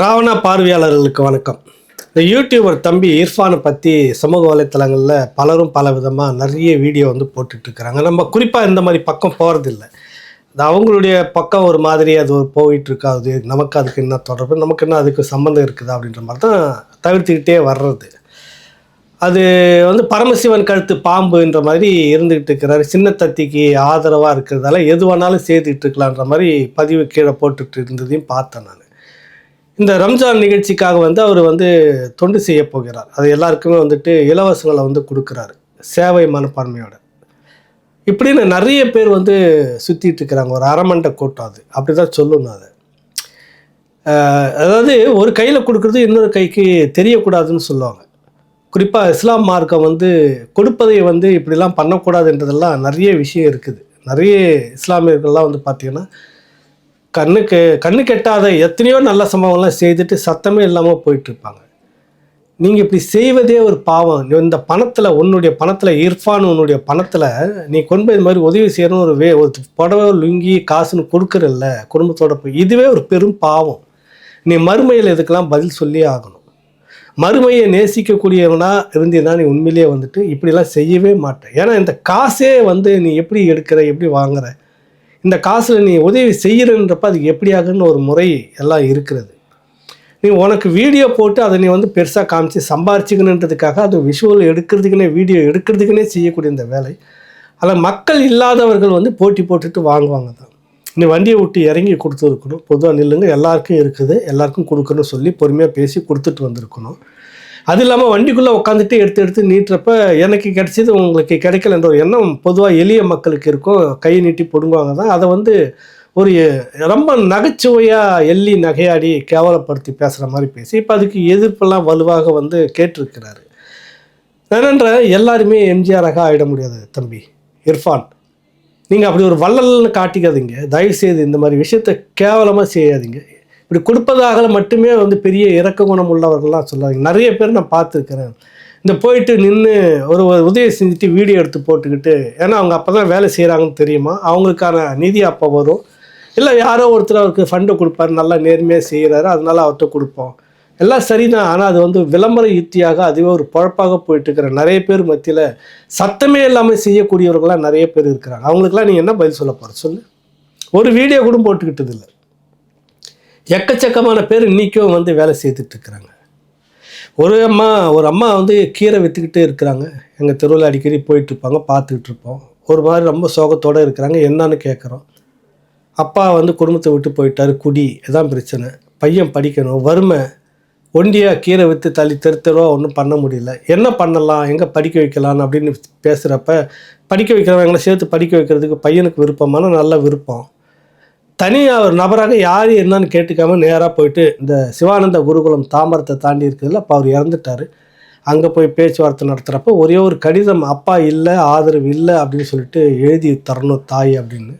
ராவணா பார்வையாளர்களுக்கு வணக்கம். இந்த யூடியூபர் தம்பி இர்ஃபானை பற்றி சமூக வலைத்தளங்களில் பலரும் பல விதமாக நிறைய வீடியோ வந்து போட்டுட்ருக்குறாங்க. நம்ம குறிப்பாக இந்த மாதிரி பக்கம் போகிறதில்ல அது அவங்களுடைய பக்கம் ஒரு மாதிரி அது ஒரு நமக்கு அதுக்கு என்ன தொடர்பு? நமக்கு என்ன அதுக்கு சம்மந்தம் இருக்குது அப்படின்ற மாதிரி தான் தவிர்த்துக்கிட்டே வர்றது. அது வந்து பரமசிவன் கழுத்து பாம்புன்ற மாதிரி இருந்துகிட்டு இருக்கிறாரு. சின்ன தத்திக்கு ஆதரவாக இருக்கிறதால எது வேணாலும் செய்துட்டு இருக்கலான்ற மாதிரி பதிவு கீழே போட்டுட்டு இருந்ததையும் பார்த்தேன் நான். இந்த ரம்ஜான் நிகழ்ச்சிக்காக வந்து அவர் வந்து தொண்டு செய்ய போகிறார். அது எல்லாருக்குமே வந்துட்டு இலவசங்களை வந்து கொடுக்குறாரு சேவை மனப்பான்மையோட. இப்படின்னு நிறைய பேர் வந்து சுற்றிட்டு இருக்கிறாங்க. ஒரு அரமண்டை கூட்டம் அது. அப்படி தான் சொல்லணும் அதை. அதாவது ஒரு கையில் கொடுக்குறது இன்னொரு கைக்கு தெரியக்கூடாதுன்னு சொல்லுவாங்க. குறிப்பாக இஸ்லாம் மார்க்கம் வந்து கொடுப்பதை வந்து இப்படிலாம் பண்ணக்கூடாதுன்றதெல்லாம் நிறைய விஷயம் இருக்குது. நிறைய இஸ்லாமியர்கள்லாம் வந்து பார்த்திங்கன்னா கண்ணுக்கு கண்ணு கெட்டாத எத்தனையோ நல்ல சம்பவம்லாம் செய்துட்டு சத்தமே இல்லாமல் போயிட்டுருப்பாங்க. நீங்கள் இப்படி செய்வதே ஒரு பாவம். இந்த பணத்தில் உன்னுடைய பணத்தில் இர்ஃபான் உன்னுடைய பணத்தில் நீ கொண்டு போய் இது மாதிரி உதவி செய்யணும் ஒரு வே ஒரு புடவை லுங்கி காசுன்னு கொடுக்குறல்ல குடும்பத்தோட போய் இதுவே ஒரு பெரும் பாவம். நீ மறுமையில் இதுக்கெல்லாம் பதில் சொல்லியே ஆகணும். மறுமையை நேசிக்கக்கூடியவனா இருந்தீங்கன்னா நீ உண்மையிலேயே வந்துட்டு இப்படிலாம் செய்யவே மாட்டேன். ஏன்னா இந்த காசே வந்து நீ எப்படி எடுக்கிற எப்படி வாங்குற இந்த காசில் நீ உதவி செய்கிறன்றப்ப அது எப்படி ஒரு முறை எல்லாம் இருக்கிறது. நீ உனக்கு வீடியோ போட்டு அதை நீ வந்து பெருசாக காமிச்சு சம்பாரிச்சிக்கணுன்றதுக்காக அது விஷுவல் எடுக்கிறதுக்குனே வீடியோ எடுக்கிறதுக்குனே செய்யக்கூடிய இந்த வேலை. அதில் மக்கள் இல்லாதவர்கள் வந்து போட்டி போட்டுட்டு வாங்குவாங்க தான். நீ வண்டியை விட்டு இறங்கி கொடுத்துருக்கணும் பொதுவாக நில்லுங்க. எல்லாருக்கும் இருக்குது. எல்லாருக்கும் கொடுக்கணும்னு சொல்லி பொறுமையாக பேசி கொடுத்துட்டு வந்திருக்கணும். அது இல்லாமல் வண்டிக்குள்ளே உட்காந்துட்டு எடுத்து எடுத்து நீட்டுறப்ப எனக்கு கிடைச்சது உங்களுக்கு கிடைக்கலன்ற ஒரு எண்ணம் பொதுவாக எளிய மக்களுக்கு இருக்கும். கை நீட்டி பிடுங்குவாங்க தான். அதை வந்து ஒரு ரொம்ப நகைச்சுவையாக எள்ளி நகையாடி கேவலப்படுத்தி பேசுகிற மாதிரி பேசி இப்போ அதுக்கு எதிர்ப்பெல்லாம் வலுவாக வந்து கேட்டிருக்கிறாரு. ஏனென்ற எல்லாருமே எம்ஜிஆராக ஆகிட முடியாது தம்பி. இர்ஃபான் நீங்கள் அப்படி ஒரு வள்ளல்னு காட்டிக்காதீங்க. தயவுசெய்து இந்த மாதிரி விஷயத்தை கேவலமாக செய்யாதீங்க. இப்படி கொடுப்பதாக மட்டுமே வந்து பெரிய இறக்க குணம் உள்ளவர்கள்லாம் சொல்லாதீங்க நிறைய பேர் நான் பார்த்துருக்கிறேன். இந்த போயிட்டு நின்று ஒரு ஒரு உதவி செஞ்சுட்டு வீடியோ எடுத்து போட்டுக்கிட்டு ஏன்னா அவங்க அப்போ தான் வேலை செய்கிறாங்கன்னு தெரியுமா? அவங்களுக்கான நிதி அப்போ வரும். இல்லை யாரோ ஒருத்தர் அவருக்கு ஃபண்டை கொடுப்பாரு நல்லா நேர்மையாக செய்கிறாரு அதனால அவர்கிட்ட கொடுப்போம். எல்லாம் சரிதான். ஆனால் அது வந்து விளம்பர யுத்தியாக அதுவே ஒரு பொழப்பாக போயிட்டுருக்கிற நிறைய பேர் மத்தியில் சத்தமே இல்லாமல் செய்யக்கூடியவர்களாம் நிறைய பேர் இருக்கிறாங்க. அவங்களுக்குலாம் நீ என்ன பதில் சொல்ல போகிற சொல்லு. ஒரு வீடியோ கூட போட்டுக்கிட்டது இல்லை எக்கச்சக்கமான பேர் இன்றைக்கும் வந்து வேலை செய்துட்டு இருக்கிறாங்க ஒரு அம்மா ஒரு அம்மா வந்து கீரை விற்றுக்கிட்டே இருக்கிறாங்க. எங்கள் தெருவில் அடிக்கடி போயிட்டு இருப்பாங்க பார்த்துக்கிட்டு இருப்போம் ஒரு மாதிரி ரொம்ப சோகத்தோடு இருக்கிறாங்க. என்னன்னு கேட்குறோம் அப்பா வந்து குடும்பத்தை விட்டு போயிட்டார் குடி. இதான் பிரச்சனை. பையன் படிக்கணும். வறுமை. ஒண்டியாக கீரை விற்று தள்ளி தெரு தெருவா ஒன்றும் பண்ண முடியல. என்ன பண்ணலாம்? எங்கே படிக்க வைக்கலாம் அப்படின்னு பேசுகிறப்ப படிக்க வைக்கிறவங்களை சேர்த்து படிக்க வைக்கிறதுக்கு பையனுக்கு விருப்பமான நல்ல விருப்பம். தனியாக ஒரு நபராக யார் என்னன்னு கேட்டுக்காம நேராக போயிட்டு இந்த சிவானந்த குருகுலம் தாமரத்தை தாண்டி இருக்கிறதுல அப்போ அவர் இறந்துட்டார். அங்கே போய் பேச்சுவார்த்தை நடத்துகிறப்ப ஒரே ஒரு கடிதம் அப்பா இல்லை ஆதரவு இல்லை அப்படின்னு சொல்லிட்டு எழுதி தரணும் தாய் அப்படின்னு.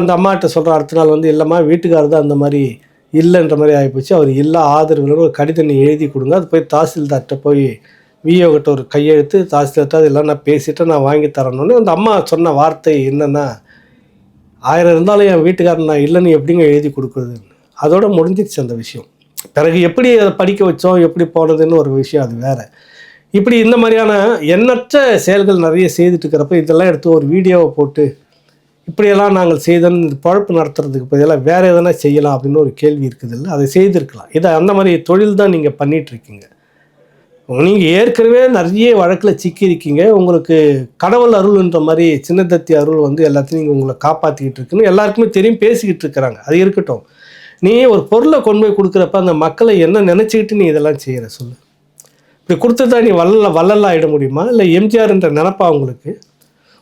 அந்த அம்மாட்ட சொல்கிற அடுத்த நாள் வந்து இல்லைம்மா வீட்டுக்காரர் தான் அந்த மாதிரி இல்லைன்ற மாதிரி ஆகிப்போச்சு அவர் இல்லை ஆதரவு இல்லைன்னு ஒரு கடிதம் நீ எழுதி கொடுங்க. அது போய் தாசில்தார்கிட்ட போய் விஓகிட்ட ஒரு கையெழுத்து தாசில்தார்ட்ட அதெல்லாம் நான் பேசிவிட்டு நான் வாங்கி தரணும்னு அந்த அம்மா சொன்ன வார்த்தை என்னென்னா ஆயிரம் இருந்தாலும் என் வீட்டுக்காரன் நான் இல்லைன்னு எப்படிங்க எழுதி கொடுக்குறது? அதோட முடிஞ்சிருச்சு அந்த விஷயம். பிறகு எப்படி அதை படிக்க வச்சோம் எப்படி போனதுன்னு ஒரு விஷயம் அது வேறு. இப்படி இந்த மாதிரியான எண்ணற்ற செயல்கள் நிறைய செய்துட்டு இருக்கிறப்ப இதெல்லாம் எடுத்து ஒரு வீடியோவை போட்டு இப்படியெல்லாம் நாங்கள் செய்தோன்னு இந்த பழப்பு நடத்துறதுக்கு பதிலாக வேறு எதனா செய்யலாம் அப்படின்னு ஒரு கேள்வி இருக்குது இல்லை அதை செய்திருக்கலாம். இதை அந்த மாதிரி தொழில் தான் நீங்கள் பண்ணிகிட்ருக்கீங்க நீங்கள் ஏற்கனவே நிறைய வழக்கில் சிக்கியிருக்கீங்க. உங்களுக்கு கடவுள் அருள்ன்ற மாதிரி சின்னதத்தி அருள் வந்து எல்லாத்தையும் நீங்கள் உங்களை காப்பாற்றிக்கிட்டு இருக்குன்னு எல்லாருக்குமே தெரியும் பேசிக்கிட்டு இருக்கிறாங்க. அது இருக்கட்டும். நீ ஒரு பொருளை கொண்டு போய் கொடுக்குறப்ப அந்த மக்களை என்ன நினச்சிக்கிட்டு நீ இதெல்லாம் செய்கிற சொல்லு. இப்படி கொடுத்துட்டா நீ வல்ல வள்ளலாக ஆகிட முடியுமா? இல்லை எம்ஜிஆர்ன்ற நினப்பா உங்களுக்கு?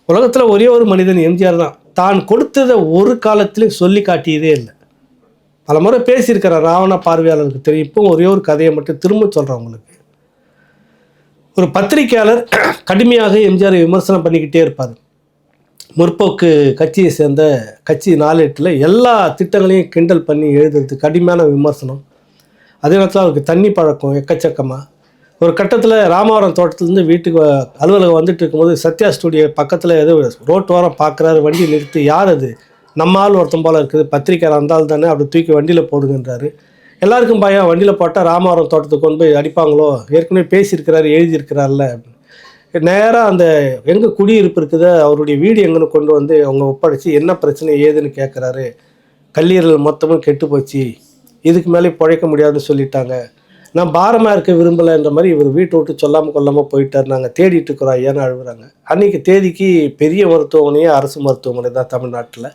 உலகத்தில் ஒரே ஒரு மனிதன் எம்ஜிஆர் தான். தான் கொடுத்ததை ஒரு காலத்திலையும் சொல்லி காட்டியதே இல்லை. பல முறை பேசியிருக்கிற ராவண பார்வையாளருக்கு தெரியும். இப்போ ஒரே ஒரு கதையை மட்டும் திரும்ப சொல்கிறேன் உங்களுக்கு. ஒரு பத்திரிக்கையாளர் கடுமையாக எம்ஜிஆரை விமர்சனம் பண்ணிக்கிட்டே இருப்பார். முற்போக்கு கட்சியை சேர்ந்த கட்சி நாளேட்டில் எல்லா திட்டங்களையும் கிண்டல் பண்ணி எழுதுறது கடுமையான விமர்சனம். அதே நேரத்தில் அவருக்கு தண்ணி பழக்கம் எக்கச்சக்கமாக ஒரு கட்டத்தில் ராமவரம் தோட்டத்துலேருந்து வீட்டுக்கு அலுவலகம் வந்துட்டு இருக்கும்போது சத்யா ஸ்டூடியோ பக்கத்தில் ஏதோ ரோட்டு ஓரம் பார்க்குறாரு வண்டி நிறுத்தி யார் அது? நம்ம ஆள் ஒருத்தன் போல் இருக்குது பத்திரிக்கையாளர் இருந்தால் தானே அப்படி தூக்கி வண்டியில் போடுங்கன்றாரு. எல்லாருக்கும் பயம். வண்டியில் போட்டால் ராமாவரம் தோட்டத்துக்கு கொண்டு போய் அடிப்பாங்களோ? ஏற்கனவே பேசியிருக்கிறாரு எழுதியிருக்கிறார்ல. நேராக அந்த எங்கே குடியிருப்பு இருக்குதோ அவருடைய வீடு எங்கன்னு கொண்டு வந்து அவங்க ஒப்படைச்சி என்ன பிரச்சனை ஏதுன்னு கேட்குறாரு கல்லீரல் மொத்தமும் கெட்டு போச்சு. இதுக்கு மேலே பிழைக்க முடியாதுன்னு சொல்லிட்டாங்க. நான் பாரமாக இருக்க விரும்பலைன்ற மாதிரி இவர் வீட்டை விட்டு சொல்லாமல் கொல்லாமல் போயிட்டார். நாங்கள் தேடிட்டு இருக்கிறோம். ஐயான்னு அழுகுறாங்க. அன்றைக்கி தேதிக்கு பெரிய மருத்துவமனையே அரசு மருத்துவமனை தான் தமிழ்நாட்டில்.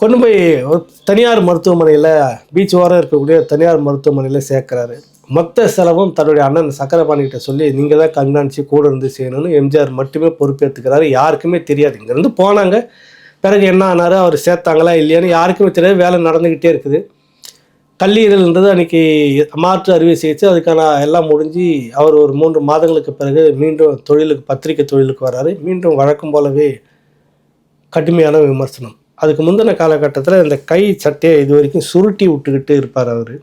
கொண்டு போய் ஒரு தனியார் மருத்துவமனையில் பீச் ஓரம் இருக்கக்கூடிய தனியார் மருத்துவமனையில் சேர்க்குறாரு. மொத்த செலவும் தன்னுடைய அண்ணன் சக்கரபாணிகிட்ட சொல்லி நீங்கள் தான் கண்காணித்து கூட இருந்து செய்யணும்னு எம்ஜிஆர் மட்டுமே பொறுப்பேற்றுக்கிறாரு யாருக்குமே தெரியாது. இங்கேருந்து போனாங்க. பிறகு என்ன ஆனார்? அவர் சேர்த்தாங்களா இல்லையான்னு யாருக்குமே தெரியாது. வேலை நடந்துக்கிட்டே இருக்குது. கல்லீரல்ன்றது அன்றைக்கி மாற்று அறுவை சிகிச்சை. அதுக்கான எல்லாம் முடிஞ்சு அவர் ஒரு மூன்று மாதங்களுக்கு பிறகு மீண்டும் தொழிலுக்கு பத்திரிக்கை தொழிலுக்கு வராரு. மீண்டும் வழக்கம் போலவே கடுமையான விமர்சனம். அதுக்கு முந்தின காலகட்டத்தில் இந்த கை சட்டையை இது வரைக்கும் சுருட்டி விட்டுக்கிட்டு இருப்பார் அவர்.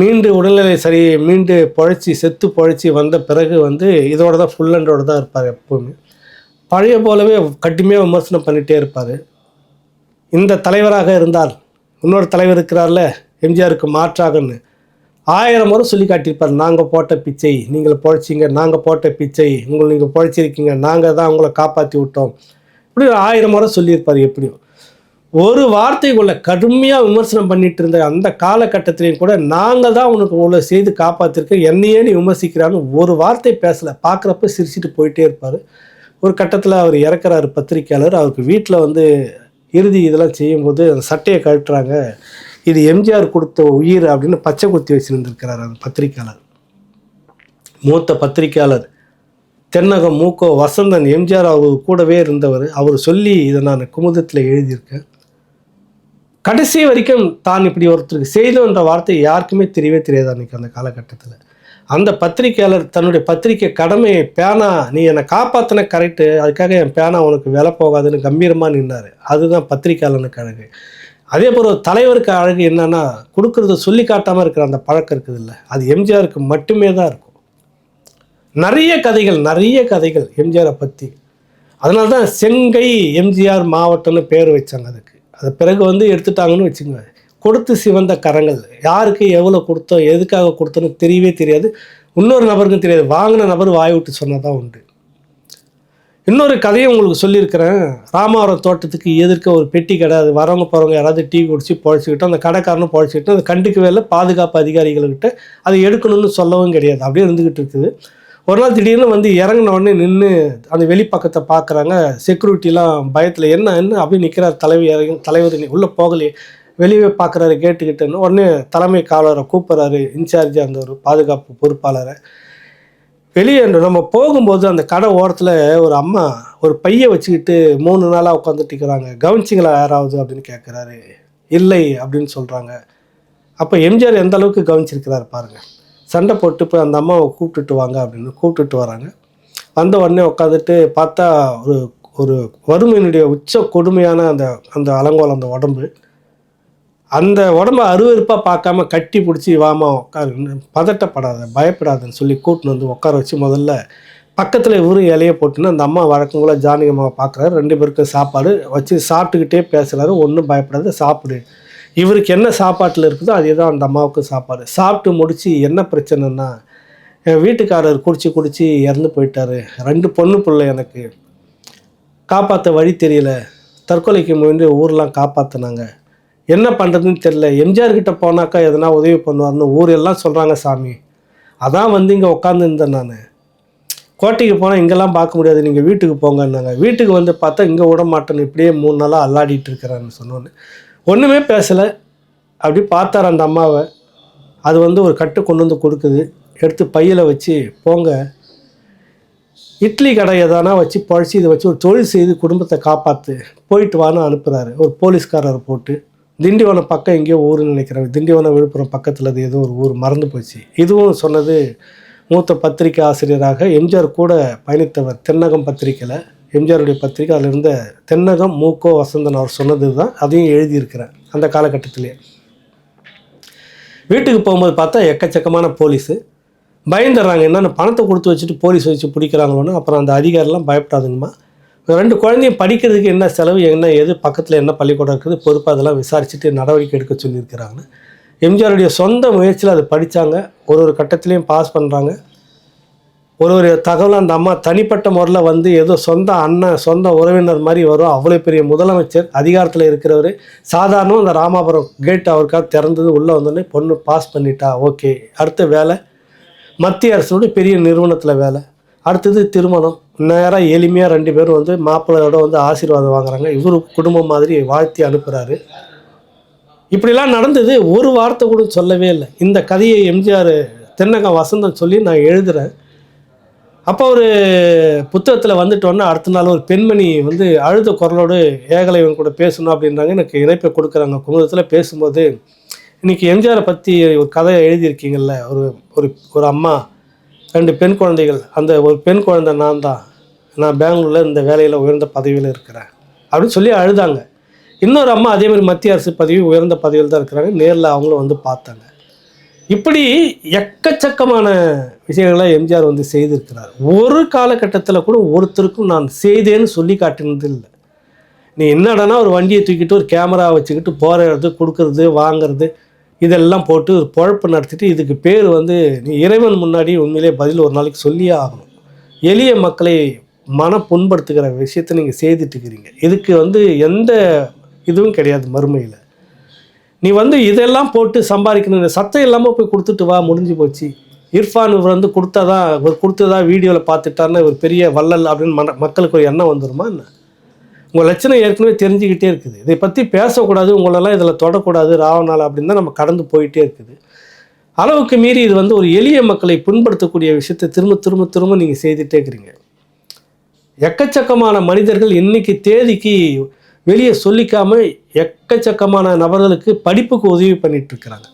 மீண்டு உடல்நிலை சரி மீண்டு பொழைச்சி செத்து பொழைச்சி வந்த பிறகு வந்து இதோட தான் ஃபுல் அண்டோட தான் இருப்பார் எப்போவுமே. பழைய போலவே கடுமையாக விமர்சனம் பண்ணிகிட்டே இருப்பார். இந்த தலைவராக இருந்தால் இன்னொரு தலைவர் இருக்கிறார்ல எம்ஜிஆருக்கு மாற்றாகன்னு ஆயிரம் முறை சொல்லி காட்டியிருப்பார். நாங்கள் போட்ட பிச்சை நீங்கள் பொழைச்சிங்க நாங்கள் போட்ட பிச்சை உங்களை நீங்கள் பொழைச்சிருக்கீங்க நாங்கள் தான் உங்களை காப்பாற்றி விட்டோம். இப்படி ஒரு ஆயிரம் முறை சொல்லியிருப்பார் எப்படியும் ஒரு வார்த்தைக்குள்ள கடுமையாக விமர்சனம் பண்ணிட்டு இருந்த அந்த காலகட்டத்திலையும் கூட நாங்கள் தான் உனக்கு இவ்வளோ செய்து காப்பாற்றிருக்கோம் என்னையே நீ விமர்சிக்கிறான்னு ஒரு வார்த்தை பேசலை. பார்க்குறப்ப சிரிச்சிட்டு போயிட்டே இருப்பார். ஒரு கட்டத்தில் அவர் இறக்குறாரு பத்திரிக்கையாளர். அவருக்கு வீட்டில் வந்து இறுதி இதெல்லாம் செய்யும்போது அந்த சட்டையை கழட்டுறாங்க. இது எம்ஜிஆர் கொடுத்த உயிர் அப்படின்னு பச்சை குத்தி வச்சுருந்துருக்கிறார் அந்த பத்திரிக்கையாளர். மூத்த பத்திரிக்கையாளர். தென்னகம் மூக்கோ வசந்தன் எம்ஜிஆர் அவர் கூடவே இருந்தவர். அவர் சொல்லி இதை நான் குமுதத்தில் எழுதியிருக்கேன். கடைசி வரைக்கும் தான் இப்படி ஒருத்தருக்கு செய்தோன்ற வார்த்தை யாருக்குமே தெரியவே தெரியாது அன்றைக்கி அந்த காலகட்டத்தில். அந்த பத்திரிக்கையாளர் தன்னுடைய பத்திரிக்கை கடமை பேனா நீ என்னை காப்பாற்றின கரெக்டு அதுக்காக என் பேனா உனக்கு விலை போகாதுன்னு கம்பீரமாக நின்னார். அதுதான் பத்திரிகையாளனுக்கு அழகு. அதே போல் தலைவருக்கு அழகு என்னென்னா கொடுக்கறத சொல்லி காட்டாமல் இருக்கிற அந்த பழக்கம் இருக்குது இல்லை அது எம்ஜிஆருக்கு மட்டுமே தான் இருக்கும். நிறைய கதைகள் நிறைய கதைகள் எம்ஜிஆரை பற்றி அதனால தான் செங்கை எம்ஜிஆர் மாவட்டம்னு பேர் வச்சாங்க அதுக்கு. அது பிறகு வந்து எடுத்துட்டாங்கன்னு வச்சுங்க கொடுத்து சிவந்த கரங்கள். யாருக்கு எவ்வளோ கொடுத்தோம் எதுக்காக கொடுத்தோன்னு தெரியவே தெரியாது. இன்னொரு நபருக்கும் தெரியாது. வாங்கின நபர் வாய் விட்டு சொன்னால் தான் உண்டு. இன்னொரு கதையை உங்களுக்கு சொல்லியிருக்கிறேன். ராமாவரம் தோட்டத்துக்கு எதிர்க்க ஒரு பெட்டி கடை. அது வரவங்க போகிறவங்க யாராவது டீ குடிச்சு பழச்சிக்கிட்டோம் அந்த கடைக்காரனும் பழச்சிக்கிட்டோம் அது கண்டுக்கவே இல்லை. பாதுகாப்பு அதிகாரிகள்கிட்ட அதை எடுக்கணும்னு சொல்லவும் கிடையாது. அப்படியே இருந்துக்கிட்டு இருக்குது. ஒரு நாள் திடீர்னு வந்து இறங்கின உடனே நின்று அந்த வெளிப்பக்கத்தை பார்க்குறாங்க. செக்யூரிட்டிலாம் பயத்தில் என்ன என்ன? அப்படி நிற்கிறார் தலைவி இறங்கி தலைவர் உள்ளே போகலையே. வெளியே பார்க்குறாரு கேட்டுக்கிட்டேன்னு உடனே தலைமை காவலரை கூப்பிட்றாரு இன்சார்ஜாக இருந்த ஒரு பாதுகாப்பு பொறுப்பாளரை. வெளியே நம்ம போகும்போது அந்த கடை ஓரத்தில் ஒரு அம்மா ஒரு பையை வச்சுக்கிட்டு மூணு நாளாக உட்காந்துட்டு இருக்கிறாங்க. கவனிச்சிங்களா யாராவது? அப்படின்னு கேட்குறாரு இல்லை அப்படின்னு சொல்கிறாங்க அப்போ எம்ஜிஆர் எந்த அளவுக்கு கவனிச்சிருக்கிறாரு பாருங்கள் சண்டை போட்டு போய் அந்த அம்மாவை கூப்பிட்டுட்டு வாங்க அப்படின்னு கூப்பிட்டுட்டு வராங்க. வந்த உடனே உட்காந்துட்டு பார்த்தா ஒரு ஒரு வறுமையினுடைய உச்ச கொடுமையான அந்த அந்த அலங்கோலம் அந்த உடம்பு. அந்த உடம்ப அருவருப்பாக பார்க்காம கட்டி பிடிச்சி வாமா உட்காரு பதட்டப்படாத பயப்படாதுன்னு சொல்லி கூட்டின்னு வந்து உட்கார வச்சு முதல்ல பக்கத்தில் இவரும் இலையை போட்டுன்னு அந்த அம்மா வழக்கம் போல ஜானகி அம்மாவை பார்க்குறாரு. ரெண்டு பேருக்கும் சாப்பாடு வச்சு சாப்பிட்டுக்கிட்டே பேசுகிறாரு ஒன்றும் பயப்படாத சாப்பிடு. இவருக்கு என்ன சாப்பாட்டில் இருக்குதோ அதே தான் அந்த அம்மாவுக்கு சாப்பாடு. சாப்பிட்டு முடித்து என்ன பிரச்சனைன்னா என் வீட்டுக்காரர் குடிச்சு குடிச்சு இறந்து போயிட்டாரு. ரெண்டு பொண்ணு பிள்ளை எனக்கு. காப்பாற்ற வழி தெரியல. தற்கொலைக்கு முயன்று ஊரெலாம் காப்பாற்றினாங்க என்ன பண்ணுறதுன்னு தெரில எம்ஜிஆர் கிட்டே போனாக்கா எதனா உதவி பண்ணுவார்னு ஊரெல்லாம் சொல்கிறாங்க சாமி. அதான் வந்து இங்கே உட்காந்துருந்தேன் நான். கோட்டைக்கு போனால் இங்கெல்லாம் பார்க்க முடியாது. நீங்கள் வீட்டுக்கு போங்கன்னாங்க. வீட்டுக்கு வந்து பார்த்தா இங்கே விட மாட்டேன்னு இப்படியே மூணு நாளாக அல்லாடிட்டு இருக்கிறான்னு சொன்னோன்னு. ஒன்றுமே பேசலை. அப்படி பார்த்தார் அந்த அம்மாவை. அது வந்து ஒரு கட்டு கொண்டு வந்து கொடுக்குது. எடுத்து பையில் வச்சு போங்க. இட்லி கடை எதானா வச்சு பழச்சி இதை வச்சு ஒரு தொழில் செய்து குடும்பத்தை காப்பாற்று போயிட்டு வான்னு அனுப்புகிறாரு ஒரு போலீஸ்காரரை போட்டு. திண்டிவனம் பக்கம் எங்கேயோ ஊருன்னு நினைக்கிறேன். திண்டிவனம் விழுப்புரம் பக்கத்தில் அது ஏதோ ஒரு ஊர். மறந்து போச்சு. இதுவும் சொன்னது மூத்த பத்திரிகை ஆசிரியராக எம்ஜிஆர் கூட பயணித்தவர். தென்னகம் பத்திரிக்கையில் எம்ஜிஆருடைய பத்திரிக்கை அதில் இருந்த தென்னகம் மூக்கோ வசந்தன் அவர் சொன்னது தான் அதையும் எழுதியிருக்கிறேன் அந்த காலகட்டத்திலே. வீட்டுக்கு போகும்போது பார்த்தா எக்கச்சக்கமான போலீஸு. பயந்துடுறாங்க என்னென்ன பணத்தை கொடுத்து வச்சுட்டு போலீஸ் வச்சு பிடிக்கிறாங்களோன்னு. அப்புறம் அந்த அதிகாரிலாம் பயப்படாதுங்கம்மா. ரெண்டு குழந்தையும் படிக்கிறதுக்கு என்ன செலவு என்ன எது பக்கத்தில் என்ன பள்ளிக்கூடம் இருக்குது பொறுப்பு அதெல்லாம் விசாரிச்சுட்டு நடவடிக்கை எடுக்க சொல்லியிருக்கிறாங்கன்னு. எம்ஜிஆருடைய சொந்த முயற்சியில் அதை படித்தாங்க ஒரு ஒரு கட்டத்திலையும் பாஸ் பண்ணுறாங்க ஒரு ஒரு தகவல் அந்த அம்மா தனிப்பட்ட முறையில் வந்து ஏதோ சொந்த அண்ணன் சொந்த உறவினர் மாதிரி வரும். அவ்வளோ பெரிய முதலமைச்சர் அதிகாரத்தில் இருக்கிறவர். சாதாரணம் அந்த ராமாபுரம் கேட் அவருக்காக திறந்தது உள்ளே வந்தோடனே பொண்ணு பாஸ் பண்ணிட்டா. ஓகே. அடுத்த வேலை. மத்திய அரசோட பெரிய நிறுவனத்தில் வேலை. அடுத்தது திருமணம். நேராக எளிமையாக ரெண்டு பேரும் வந்து மாப்பிள்ளையோட வந்து ஆசீர்வாதம் வாங்குறாங்க. இவர் குடும்பம் மாதிரி வாழ்த்தி அனுப்புகிறாரு இப்படிலாம் நடந்தது. ஒரு வார்த்தை கூட சொல்லவே இல்லை. இந்த கதையை எம்ஜிஆர் தென்னகம் வசந்தம் சொல்லி நான் எழுதுகிறேன் அப்போ ஒரு புத்தகத்தில் வந்துட்டோன்னே அடுத்த நாள் ஒரு பெண்மணி வந்து அழுத குரலோடு ஏகலைவன் கூட பேசணும் அப்படின்றாங்க. எனக்கு இணைப்பை கொடுக்குறாங்க. குமுதத்தில் பேசும்போது இன்னைக்கு எம்ஜிஆரை பற்றி ஒரு கதையை எழுதியிருக்கீங்கல்ல? ஒரு ஒரு ஒரு அம்மா ரெண்டு பெண் குழந்தைகள். அந்த ஒரு பெண் குழந்தை நான் தான். நான் பெங்களூரில் இந்த வேலையில் உயர்ந்த பதவியில் இருக்கிறேன். அப்படின்னு சொல்லி அழுதாங்க. இன்னொரு அம்மா அதேமாதிரி மத்திய அரசு பதவி உயர்ந்த பதவியில் தான் இருக்கிறாங்க. நேரில் அவங்களும் வந்து பார்த்தாங்க. இப்படி எக்கச்சக்கமான விஷயங்களை எம்ஜிஆர் வந்து செய்திருக்கிறார். ஒரு காலகட்டத்தில் கூட ஒருத்தருக்கும் நான் செய்தேன்னு சொல்லி காட்டினது இல்லை. நீ என்னடனா ஒரு வண்டியை தூக்கிட்டு ஒரு கேமரா வச்சுக்கிட்டு போகிறது கொடுக்கறது வாங்குறது இதெல்லாம் போட்டு ஒரு பொழப்பு நடத்திட்டு இதுக்கு பேர் வந்து நீ இறைவன் முன்னாடி உண்மையிலே பதில் ஒரு நாளைக்கு சொல்லியே ஆகணும். எளிய மக்களை மன புண்படுத்துகிற விஷயத்தை நீங்கள் செய்துட்டு இருக்கிறீங்க. இதுக்கு வந்து எந்த இதுவும் கிடையாது மறுமையில். நீ வந்து இதெல்லாம் போட்டு சம்பாதிக்கணும். சத்தம் இல்லாமல் போய் கொடுத்துட்டு வா முடிஞ்சு போச்சு. இர்ஃபான் இவர் வந்து கொடுத்ததா இவர் கொடுத்ததா வீடியோவில் பார்த்துட்டாருன்னா ஒரு பெரிய வள்ளல் அப்படின்னு மன மக்களுக்கு ஒரு எண்ணம் வந்துருமா என்ன? உங்கள் லட்சணம் ஏற்கனவே தெரிஞ்சுக்கிட்டே இருக்குது. இதை பற்றி பேசக்கூடாது உங்களெல்லாம் இதில் தொடக்கூடாது ராவணால் அப்படின்னு தான் நம்ம கடந்து போயிட்டே இருக்குது. அளவுக்கு மீறி இது வந்து ஒரு எளிய மக்களை புண்படுத்தக்கூடிய விஷயத்தை திரும்ப திரும்ப திரும்ப நீங்கள் செய்துட்டே இருக்கிறீங்க. எக்கச்சக்கமான மனிதர்கள் இன்னைக்கு தேதிக்கு வெளியே சொல்லிக்காமல் எக்கச்சக்கமான நபர்களுக்கு படிப்புக்கு உதவி பண்ணிட்டு இருக்கிறாங்க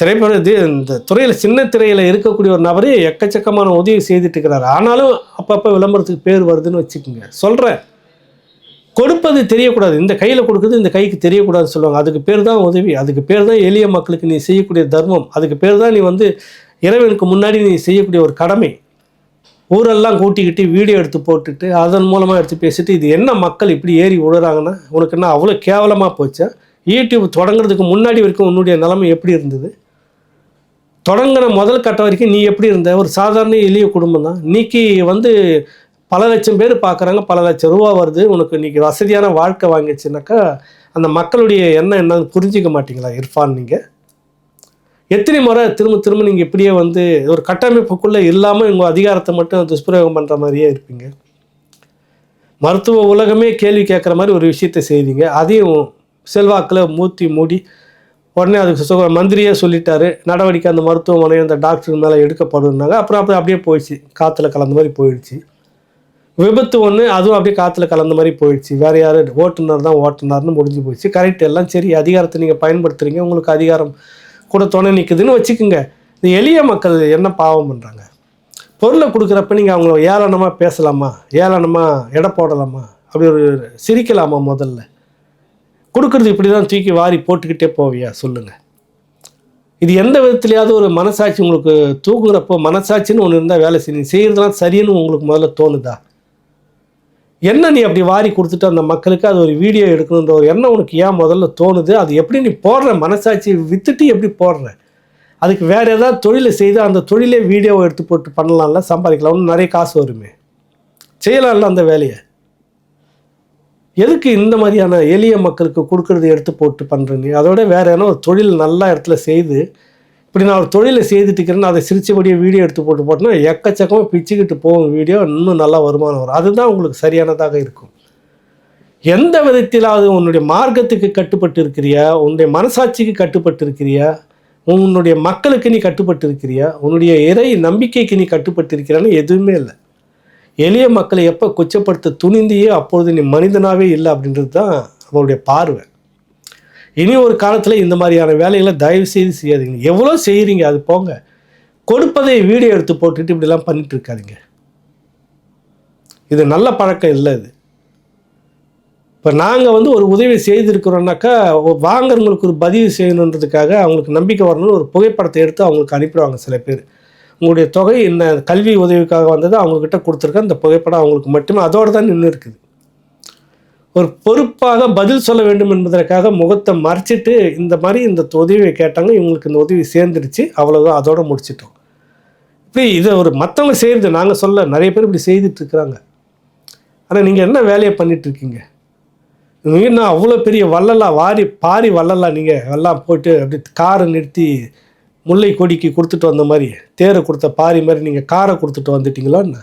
திரைப்பட இந்த துறையில் சின்ன திரையில் இருக்கக்கூடிய ஒரு நபரே எக்கச்சக்கமான உதவி செய்துட்டு இருக்கிறாரு ஆனாலும் அப்பப்போ விளம்பரத்துக்கு பேர் வருதுன்னு வச்சுக்கோங்க. சொல்கிறேன் கொடுப்பது தெரியக்கூடாது. இந்த கையில் கொடுக்குறது இந்த கைக்கு தெரியக்கூடாதுன்னு சொல்லுவாங்க. அதுக்கு பேர் தான் உதவி. அதுக்கு பேர் தான் எளிய மக்களுக்கு நீ செய்யக்கூடிய தர்மம். அதுக்கு பேர் தான் நீ வந்து இறைவனுக்கு முன்னாடி நீ செய்யக்கூடிய ஒரு கடமை. ஊரெல்லாம் கூட்டிக்கிட்டு வீடியோ எடுத்து போட்டுட்டு அதன் மூலமாக எடுத்து பேசிட்டு இது என்ன மக்கள் இப்படி ஏறி விழுறாங்கன்னா உனக்கு என்ன அவ்வளோ கேவலமாக போச்சா? யூடியூப் தொடங்குறதுக்கு முன்னாடி வரைக்கும் உன்னுடைய நிலைமை எப்படி இருந்தது? தொடங்கின முதல் கட்டம் வரைக்கும் நீ எப்படி இருந்த? ஒரு சாதாரண எளிய குடும்பம் தான். இன்னைக்கு வந்து பல லட்சம் பேர் பார்க்குறாங்க பல லட்சம் ரூபா வருது. உனக்கு இன்றைக்கி வசதியான வாழ்க்கை வாங்கிச்சுனாக்கா அந்த மக்களுடைய எண்ணம் என்னன்னு புரிஞ்சிக்க மாட்டீங்களா இர்ஃபான் நீங்கள் எத்தனை முறை திரும்ப திரும்ப நீங்கள் இப்படியே வந்து ஒரு கட்டமைப்புக்குள்ளே இல்லாமல் உங்கள் அதிகாரத்தை மட்டும் துஷ்பிரயோகம் பண்ணுற மாதிரியே இருப்பீங்க. மருத்துவ உலகமே கேள்வி கேட்குற மாதிரி ஒரு விஷயத்தை செய்வீங்க. அதையும் செல்வாக்கில் மூத்தி மூடி உடனே அதுக்கு சுக மந்திரியே சொல்லிட்டாரு. நடவடிக்கை அந்த மருத்துவமனை அந்த டாக்டர் மேலே எடுக்கப்படுனாங்க அப்புறம் அப்புறம் அப்படியே போயிடுச்சு. காற்றுல கலந்த மாதிரி போயிடுச்சு. விபத்து ஒன்று அதுவும் அப்படியே காற்றுல கலந்த மாதிரி போயிடுச்சு. வேறு யார் ஓட்டுநர் தான் ஓட்டுநர்னு முடிஞ்சு போயிடுச்சு கரெக்ட் எல்லாம் சரி அதிகாரத்தை நீங்கள் பயன்படுத்துகிறீங்க உங்களுக்கு அதிகாரம் கூட துணை நிற்குதுன்னு வச்சுக்கோங்க. இந்த எளிய மக்கள் என்ன பாவம் பண்ணுறாங்க பொருளை கொடுக்குறப்ப நீங்கள் அவங்கள ஏளனமாக பேசலாமா? ஏளனமாக எடை போடலாமா? அப்படி ஒரு சிரிக்கலாமா முதல்ல? கொடுக்குறது இப்படி தான் தூக்கி வாரி போட்டுக்கிட்டே போவியா? சொல்லுங்கள் இது எந்த விதத்துலையாவது ஒரு மனசாட்சி உங்களுக்கு தூங்குறப்போ மனசாட்சின்னு ஒன்று இருந்தால் வேலை செய்யணும் செய்கிறதுலாம் சரின்னு உங்களுக்கு முதல்ல தோணுதா? என்ன நீ அப்படி வாரி கொடுத்துட்டு அந்த மக்களுக்கு அது ஒரு வீடியோ எடுக்கணுன்ற ஒரு எண்ணம் உனக்கு ஏன் முதல்ல தோணுது? அது எப்படி நீ போடுற மனசாட்சி வித்துட்டு எப்படி போடுற? அதுக்கு வேறு ஏதாவது தொழிலை செய்து அந்த தொழிலே வீடியோவை எடுத்து போட்டு பண்ணலாம்ல சம்பாதிக்கலாம். இன்னும் நிறைய காசு வருமே. செய்யலாம்ல அந்த வேலையை. எதுக்கு இந்த மாதிரியான எளிய மக்களுக்கு கொடுக்கறது எடுத்து போட்டு பண்ணுற அதோட வேற ஏன்னா ஒரு தொழில் நல்ல இடத்துல செய்து இப்படி நான் ஒரு தொழிலை செய்துட்டு இருக்கிறேன்னு அதை சிரிச்சபடியே வீடியோ எடுத்து போட்டு போட்டோன்னா எக்கச்சக்கமாக பிச்சுக்கிட்டு போகும் வீடியோ இன்னும் நல்லா வருமானம் வரும். அதுதான் உங்களுக்கு சரியானதாக இருக்கும். எந்த விதத்திலாவது உன்னுடைய மார்க்கத்துக்கு கட்டுப்பட்டு இருக்கிறியா உன்னுடைய மனசாட்சிக்கு கட்டுப்பட்டு இருக்கிறியா உன்னுடைய மக்களுக்கு நீ கட்டுப்பட்டு இருக்கிறியா உன்னுடைய இறை நம்பிக்கைக்கு நீ கட்டுப்பட்டு இருக்கிறான்னு எதுவுமே இல்லை. எளிய மக்களை எப்போ கொச்சப்படுத்த துணிந்தியே அப்பொழுது நீ மனிதனாகவே இல்லை அப்படின்றது தான் அவருடைய பார்வை. இனி ஒரு காலத்தில் இந்த மாதிரியான வேலைகளை தயவு செய்து செய்யாதீங்க. எவ்வளோ செய்கிறீங்க அது போங்க. கொடுப்பதை வீடியோ எடுத்து போட்டுட்டு இப்படிலாம் பண்ணிட்டு இருக்காதிங்க. இது நல்ல பழக்கம் இல்லை இது. இப்போ நாங்கள் வந்து ஒரு உதவி செய்திருக்கிறோம்னாக்கா வாங்குறவங்களுக்கு ஒரு பதிவு செய்யணுன்றதுக்காக அவங்களுக்கு நம்பிக்கை வரணும்னு ஒரு புகைப்படத்தை எடுத்து அவங்களுக்கு அனுப்பிடுவாங்க சில பேர். உங்களுடைய தொகை என்ன கல்வி உதவிக்காக வந்தது அவங்கக்கிட்ட கொடுத்துருக்க அந்த புகைப்படம் அவங்களுக்கு மட்டுமே அதோடு தான் நின்று இருக்குது ஒரு பொறுப்பாக பதில் சொல்ல வேண்டும் என்பதற்காக முகத்தை மறைச்சிட்டு இந்த மாதிரி இந்த உதவியை கேட்டாங்க. இவங்களுக்கு இந்த உதவி சேர்ந்துருச்சு அவ்வளோதான் அதோடு முடிச்சிட்டோம். இப்படி இதை ஒரு மற்றவங்க செய்கிறது நாங்கள் சொல்ல நிறைய பேர் இப்படி செய்துட்ருக்குறாங்க ஆனால் நீங்கள் என்ன வேலையை பண்ணிகிட்ருக்கீங்க நான் நீங்கள் அவ்வளோ பெரிய வள்ளலாம் வாரி பாரி வள்ளலா நீங்கள் எல்லாம் போட்டு அப்படி காரை நிறுத்தி முல்லை கொடிக்கு கொடுத்துட்டு வந்த மாதிரி தேரை கொடுத்த பாரி மாதிரி நீங்கள் காரை கொடுத்துட்டு வந்துட்டீங்களோ என்ன?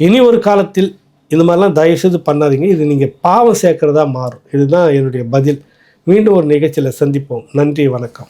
இனி ஒரு காலத்தில் இந்த மாதிரிலாம் தயவுசெய்து பண்ணாதீங்க. இது நீங்கள் பாவம் சேர்க்குறதா மாறும். இதுதான் என்னுடைய பதில். மீண்டும் ஒரு நிகழ்ச்சியில் சந்திப்போம். நன்றி வணக்கம்.